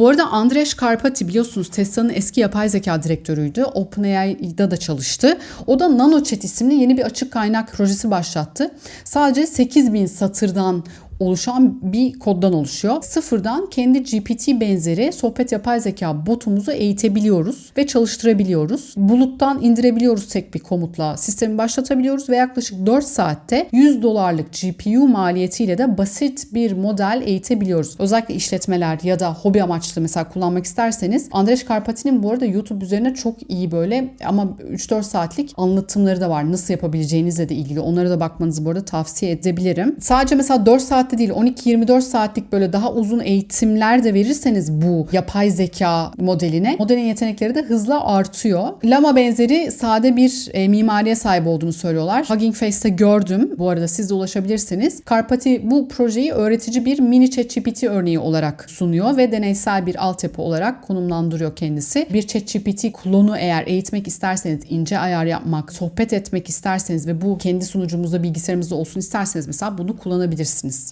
Bu arada Andrej Karpati biliyorsunuz Tesla'nın eski yapay zeka direktörüydü. OpenAI'da da çalıştı. O da NanoChat isimli yeni bir açık kaynak projesi başlattı. Sadece 8000 satırdan oluşan bir koddan oluşuyor. Sıfırdan kendi GPT benzeri sohbet yapay zeka botumuzu eğitebiliyoruz ve çalıştırabiliyoruz. Buluttan indirebiliyoruz tek bir komutla. Sistemi başlatabiliyoruz ve yaklaşık 4 saatte 100 dolarlık GPU maliyetiyle de basit bir model eğitebiliyoruz. Özellikle işletmeler ya da hobi amaçlı mesela kullanmak isterseniz Andrej Karpati'nin bu arada YouTube üzerine çok iyi böyle ama 3-4 saatlik anlatımları da var. Nasıl yapabileceğinizle de ilgili. Onlara da bakmanızı bu arada tavsiye edebilirim. Sadece mesela 4 saatte değil 12-24 saatlik böyle daha uzun eğitimler de verirseniz bu yapay zeka modeline modelin yetenekleri de hızla artıyor. Lama benzeri sade bir e, mimariye sahip olduğunu söylüyorlar. Hugging Face'te gördüm. Bu arada siz de ulaşabilirsiniz. Karpati bu projeyi öğretici bir mini ChatGPT örneği olarak sunuyor ve deneysel bir altyapı olarak konumlandırıyor kendisi. Bir ChatGPT klonu eğer eğitmek isterseniz, ince ayar yapmak, sohbet etmek isterseniz ve bu kendi sunucumuzda bilgisayarımızda olsun isterseniz mesela bunu kullanabilirsiniz.